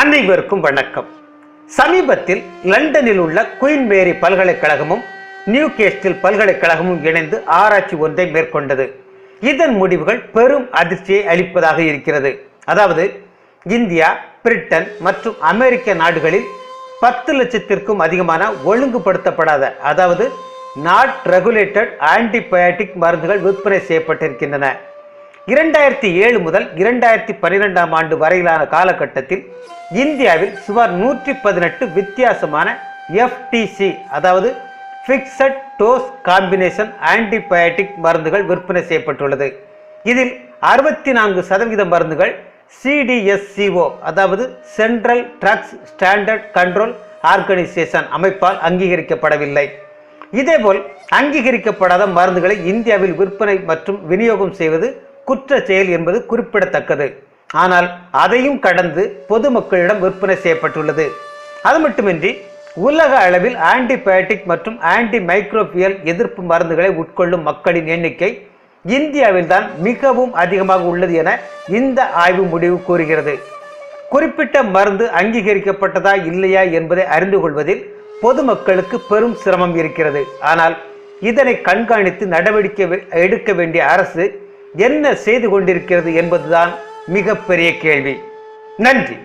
அனைவருக்கும் வணக்கம். சமீபத்தில் லண்டனில் உள்ள குயின் மேரி பல்கலைக்கழகமும் நியூ கேஸ்டில் பல்கலைக்கழகமும் இணைந்து ஆராய்ச்சி ஒன்றை மேற்கொண்டது. இதன் முடிவுகள் பெரும் அதிர்ச்சியை அளிப்பதாக இருக்கிறது. அதாவது இந்தியா பிரிட்டன் மற்றும் அமெரிக்க நாடுகளில் பத்து லட்சத்திற்கும் அதிகமான ஒழுங்குபடுத்தப்படாத அதாவது நாட் ரெகுலேட்டட் ஆன்டிபயாட்டிக் மருந்துகள் விற்பனை செய்யப்பட்டிருக்கின்றன. இரண்டாயிரத்தி ஏழு முதல் இரண்டாயிரத்தி பன்னிரெண்டாம் ஆண்டு வரையிலான காலகட்டத்தில் இந்தியாவில் சுமார் நூற்றி பதினெட்டு வித்தியாசமான எஃப்டிசி அதாவது ஃபிக்ஸட் டோஸ் காம்பினேஷன் ஆன்டிபயோட்டிக் மருந்துகள் விற்பனை செய்யப்பட்டுள்ளது. இதில் அறுபத்தி நான்கு சதவீத மருந்துகள் சிடிஎஸ்சிஓ அதாவது central drugs standard control organisation அமைப்பால் அங்கீகரிக்கப்படவில்லை. இதேபோல் அங்கீகரிக்கப்படாத மருந்துகளை இந்தியாவில் விற்பனை மற்றும் விநியோகம் செய்வது குற்ற செயல் என்பது குறிப்பிடத்தக்கது. ஆனால் அதையும் கடந்து பொதுமக்களிடம் விற்பனை செய்யப்பட்டுள்ளது. அது மட்டுமின்றி உலக அளவில் ஆன்டிபயோட்டிக் மற்றும் ஆன்டி மைக்ரோபியல் எதிர்ப்பு மருந்துகளை உட்கொள்ளும் மக்களின் எண்ணிக்கை இந்தியாவில்தான் மிகவும் அதிகமாக உள்ளது என இந்த ஆய்வு முடிவு கூறுகிறது. குறிப்பிட்ட மருந்து அங்கீகரிக்கப்பட்டதா இல்லையா என்பதை அறிந்து கொள்வதில் பொதுமக்களுக்கு பெரும் சிரமம் இருக்கிறது. ஆனால் இதனை கண்காணித்து நடவடிக்கை எடுக்க வேண்டிய அரசு என்ன செய்து கொண்டிருக்கிறது என்பதுதான் மிகப்பெரிய கேள்வி. நன்றி.